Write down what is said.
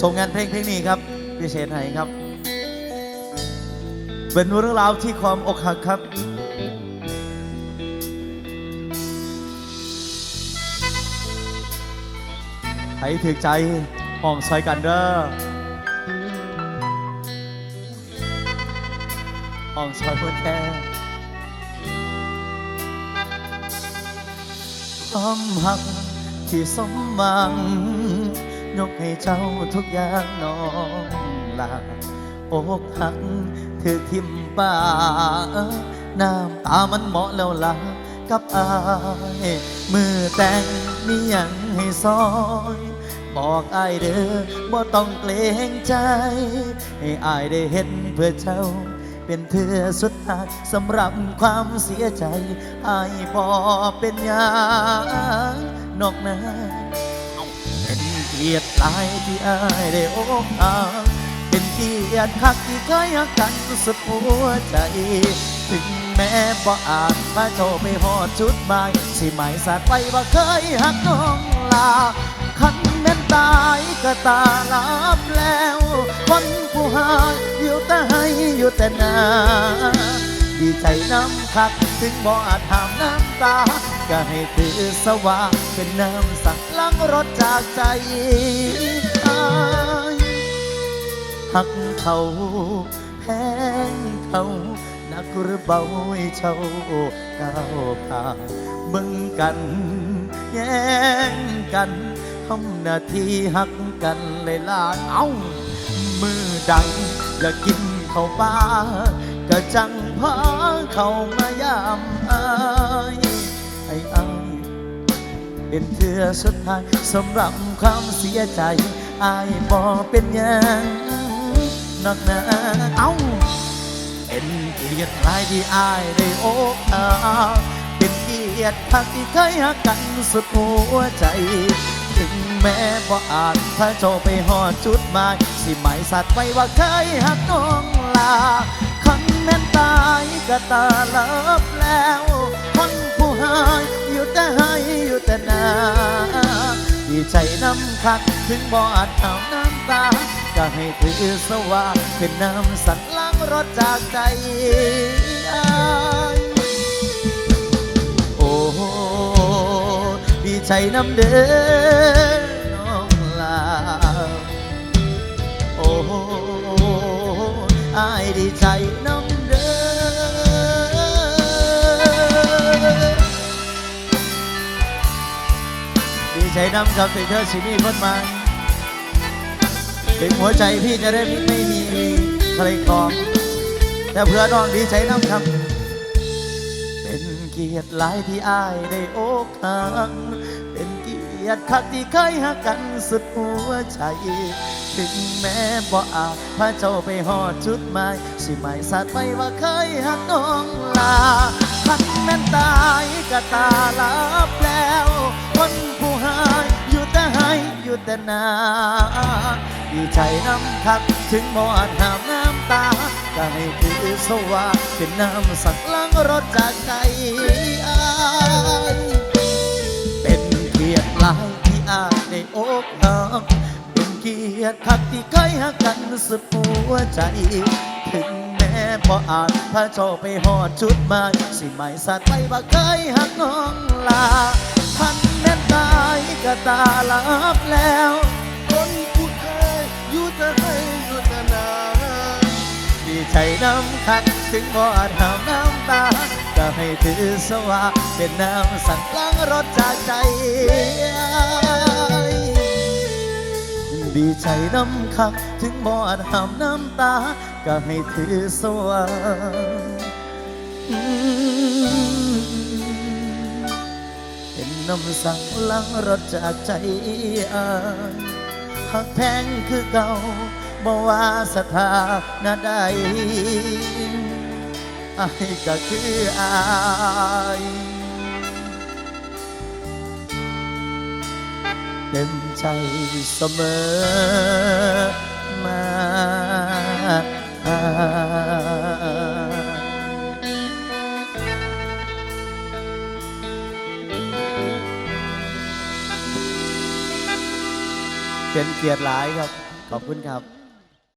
ส่งงานเพลงเพลงนี้ครับพิเศษให้ครับ เป็นเรื่องราวที่ความอกหักครับ ให้ถึกใจหอมซอยกันเด้อหอมซอยเพื่อนแค่ความหักที่สมหวัง ยกให้เจ้าทุกอย่างน้องลาอกหักถือทิมป่าน้ำตามันเหมาะแล้วล่ะกับอายมือแต่งมียังให้ซอยบอกอายเด้อบ่ต้องเกรงใจ ให้อายได้เห็นเพื่อเจ้า เป็นเธอสุดท้ายสำหรับความเสียใจอายบอเป็นยังนอกนั้น เกียรติหลายที่อายได้อกหักเป็นเกียรติคักที่เคยหักกันสุดหัวใจ ถึงแม้บ่อาจมาโจไปหอดจุดหมายสิหมายสาดไปว่าเคยหักน้องลาคันแม่นตายก็ตาลับแล้ว คนผู้หายอยู่แต่ให้อยู่แต่หนาดีใจน้ำคักถึงบ่อาจหามน้ำตา ก็ให้ถือสว่าเป็นน้ำสักลังรถจากใจอายหักเขาแพงเขานักหรือเบาให้เช่าก้าวผ่านเบิ่งกันแย่งกันทำหน้าที่หักกันเลยลาเอ้ามือดังอยากกินข้าวปลาก็จังพาเข้ามายามอาย อ้อายเป็นเธอสุดท้ายสำหรับความเสียใจอายบอเป็นยังนักหนาเอ้าเป็นเกียรติหลายที่อายได้โอกอาเป็นเกียรติทักที่เคยหักกันสุดหัวใจ ถึงแม้บ่อาจพาโจไปหอดจุดหมายสิหมายสัตว์ไว้ว่าเคยหักน้องลาคันแม่นตายก็ตาลับแล้ว หายอยู่แต่ให้อยู่แต่หนาดีใจน้ำคักถึงบ่อาจเอาน้ำตา ก็ให้ถือสว่าเป็นน้ำสันล้างรถจากใจอ้ายโอ้ดีใจน้ำเด้อน้องลาโอ้อายดีใจน้ำ ดีใจน้ำครับถึงเธอสิมีคนใหม่ถึงหัวใจพี่จะได้ไม่มีใครครองแต่เพื่อน้องดีใจน้ำครับ เป็นเกียรติหลายที่อายได้โอกหักเป็นเกียรติคักที่เคยหักกันสุดหัวใจ ถึงแม้บ่อาจพาเจ้าไปหอดจุดหมายสิหมายสัตว์ไปว่าเคยหักน้องลาคันแม่นตายก็ตาลับแล้ นาดีใจน้ำคักถึงบ่อาจห้ามน้ำตาก็ให้ถือสว่าเป็นน้ำสักล้างรถจากใจอายเป็นเกียรติหลายที่อายได้อกหักเป็นเกียรติคักที่เคยหักกันสุดหัวใจถึงแม้บ่อาจพาเจ้าไปหอดจุดหมายสิหมายสัตว์ไปว่าเคยหักน้อง ตาลับแล้ว คนผู้เคยอยู่แต่ให้อยู่แต่นานดีใจน้ำคักถึงบ่อาจห้ามน้ำตาก็ให้ถือสว่าเป็นน้ำสั่งล้างรถจากใจ ดีใจน้ำคักถึงบ่อาจห้ามน้ำตา ก็ให้ถือสว่าเป็ น้ำสั่งล้างรถจากใจอายหักแพงคือเก่าบ่ว่าสถานะใดอายก็คืออายเต็มใจเสมอมา เป็นเกียรติหลายครับ ขอบคุณครับ